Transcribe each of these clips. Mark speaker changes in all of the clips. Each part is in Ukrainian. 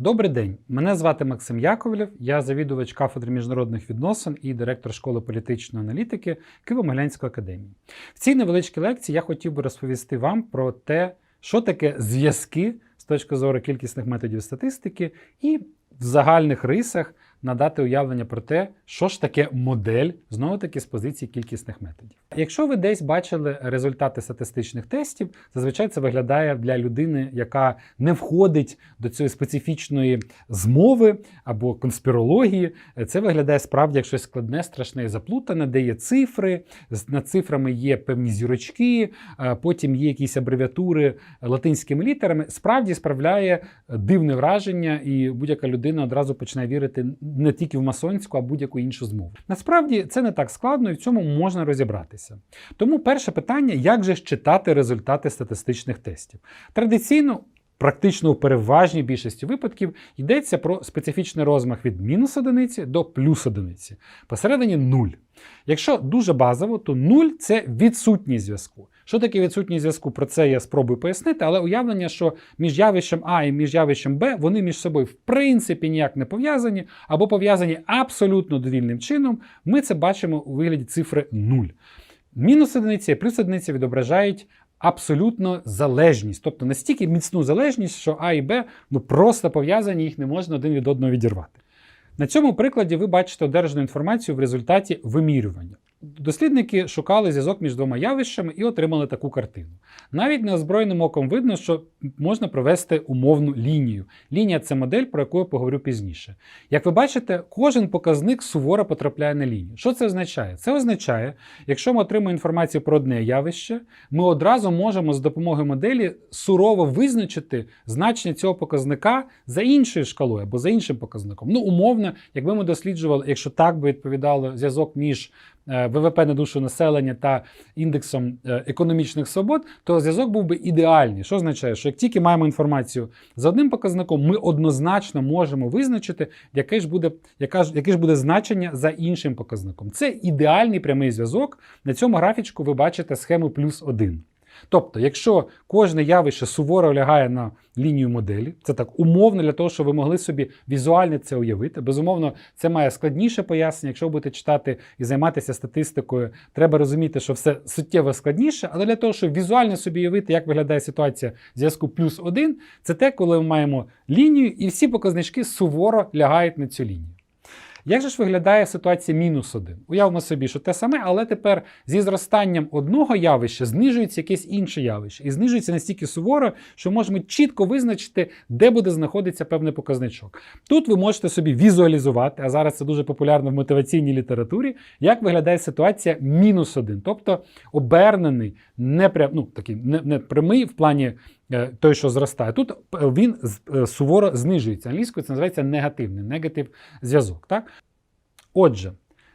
Speaker 1: Добрий день, мене звати Максим Яковлєв, я завідувач кафедри міжнародних відносин і директор школи політичної аналітики Києво-Могилянської академії. В цій невеличкій лекції я хотів би розповісти вам про те, що таке зв'язки з точки зору кількісних методів статистики, і в загальних рисах надати уявлення про те, що ж таке модель, знову таки з позиції кількісних методів. Якщо ви десь бачили результати статистичних тестів, зазвичай це виглядає для людини, яка не входить до цієї специфічної змови або конспірології. Це виглядає справді як щось складне, страшне і заплутане, де є цифри, над цифрами є певні зірочки, е, потім є якісь абревіатури латинськими літерами. Справді справляє дивне враження, і будь-яка людина одразу починає вірити не тільки в масонську, а будь-яку іншу змову. Насправді це не так складно, і в цьому можна розібратися. Тому перше питання: як же ж читати результати статистичних тестів? Традиційно. Практично у переважній більшості випадків йдеться про специфічний розмах від мінус одиниці до плюс одиниці. Посередині нуль. Якщо дуже базово, то нуль це відсутність зв'язку. Що таке відсутність зв'язку? Про це я спробую пояснити, але уявлення, що між явищем А і між явищем Б вони між собою в принципі ніяк не пов'язані або пов'язані абсолютно довільним чином, ми це бачимо у вигляді цифри 0. Мінус одиниця і плюс одиниця відображають абсолютно залежність, тобто настільки міцну залежність, що А і Б ну, просто пов'язані, їх не можна один від одного відірвати. На цьому прикладі ви бачите одержану інформацію в результаті вимірювання. Дослідники шукали зв'язок між двома явищами і отримали таку картину. Навіть неозброєним оком видно, що можна провести умовну лінію. Лінія це модель, про яку я поговорю пізніше. Як ви бачите, кожен показник суворо потрапляє на лінію. Що це означає? Це означає, якщо ми отримуємо інформацію про одне явище, ми одразу можемо з допомогою моделі сурово визначити значення цього показника за іншою шкалою або за іншим показником. Ну, умовно, якби ми досліджували, якщо так би відповідало зв'язок між ВВП на душу населення та індексом е, економічних свобод, то зв'язок був би ідеальний. Що означає, що як тільки маємо інформацію за одним показником, ми однозначно можемо визначити, яке ж буде, яка ж, яке ж буде значення за іншим показником. Це ідеальний прямий зв'язок. На цьому графічку ви бачите схему плюс один. Тобто, якщо кожне явище суворо лягає на лінію моделі, це так умовно для того, щоб ви могли собі візуально це уявити. Безумовно, це має складніше пояснення. Якщо ви будете читати і займатися статистикою, треба розуміти, що все суттєво складніше, але для того, щоб візуально собі уявити, як виглядає ситуація в зв'язку плюс один, це те, коли ми маємо лінію, і всі показнички суворо лягають на цю лінію. Як же ж виглядає ситуація мінус 1? Уявимо собі, що те саме, але тепер зі зростанням одного явища знижується якесь інше явище. І знижується настільки суворо, що можемо чітко визначити, де буде знаходитися певний показничок. Тут ви можете собі візуалізувати, а зараз це дуже популярно в мотиваційній літературі, як виглядає ситуація мінус 1, тобто обернений, не, прям, ну, такий, не, не прямий в плані той, що зростає. Тут е, він е, суворо знижується. Англійською це називається негативний, негатив зв'язок. Так? Отже,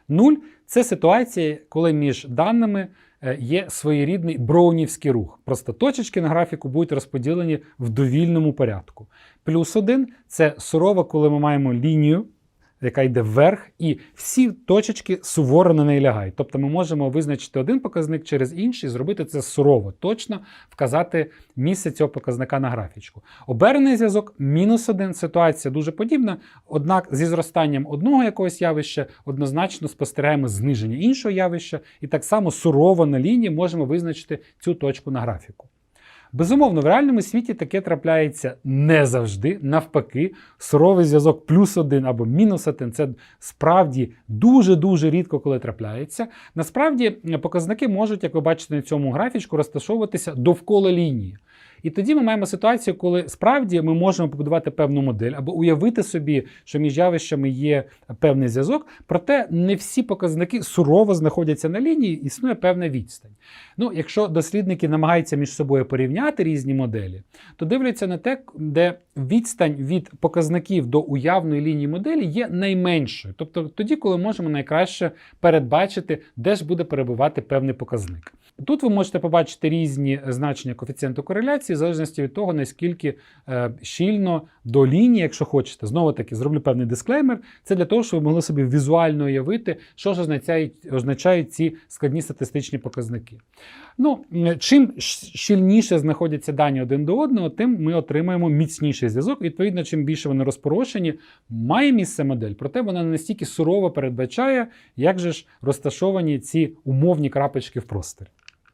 Speaker 1: нуль це ситуація, коли між даними е, є своєрідний броунівський рух. Просто точечки на графіку будуть розподілені в довільному порядку. Плюс один це сурово, коли ми маємо лінію, яка йде вверх, і всі точечки суворо на неї лягають. Тобто ми можемо визначити один показник через інший, зробити це сурово, точно вказати місце цього показника на графічку. Оберений зв'язок мінус один. Ситуація дуже подібна, однак зі зростанням одного якогось явища однозначно спостерігаємо зниження іншого явища, і так само сурово на лінії можемо визначити цю точку на графіку. Безумовно, в реальному світі таке трапляється не завжди. Навпаки, суровий зв'язок плюс один або мінус один це справді дуже-дуже рідко, коли трапляється. Насправді показники можуть, як ви бачите на цьому графічку, розташовуватися довкола лінії. І тоді ми маємо ситуацію, коли справді ми можемо побудувати певну модель або уявити собі, що між явищами є певний зв'язок, проте не всі показники сурово знаходяться на лінії, існує певна відстань. Ну, якщо дослідники намагаються між собою порівняти різні моделі, то дивляться на те, де відстань від показників до уявної лінії моделі є найменшою. Тобто тоді, коли можемо найкраще передбачити, де ж буде перебувати певний показник. Тут ви можете побачити різні значення коефіцієнту кореляції. Кореляції, в залежності від того, наскільки е, щільно до лінії, якщо хочете. Знову таки, зроблю певний дисклеймер. Це для того, щоб ви могли собі візуально уявити, що ж означають, означають ці складні статистичні показники. Ну, чим щільніше знаходяться дані один до одного, тим ми отримаємо міцніший зв'язок. Відповідно, чим більше вони розпорошені, має місце модель, проте вона не настільки сурово передбачає, як же ж розташовані ці умовні крапочки в просторі.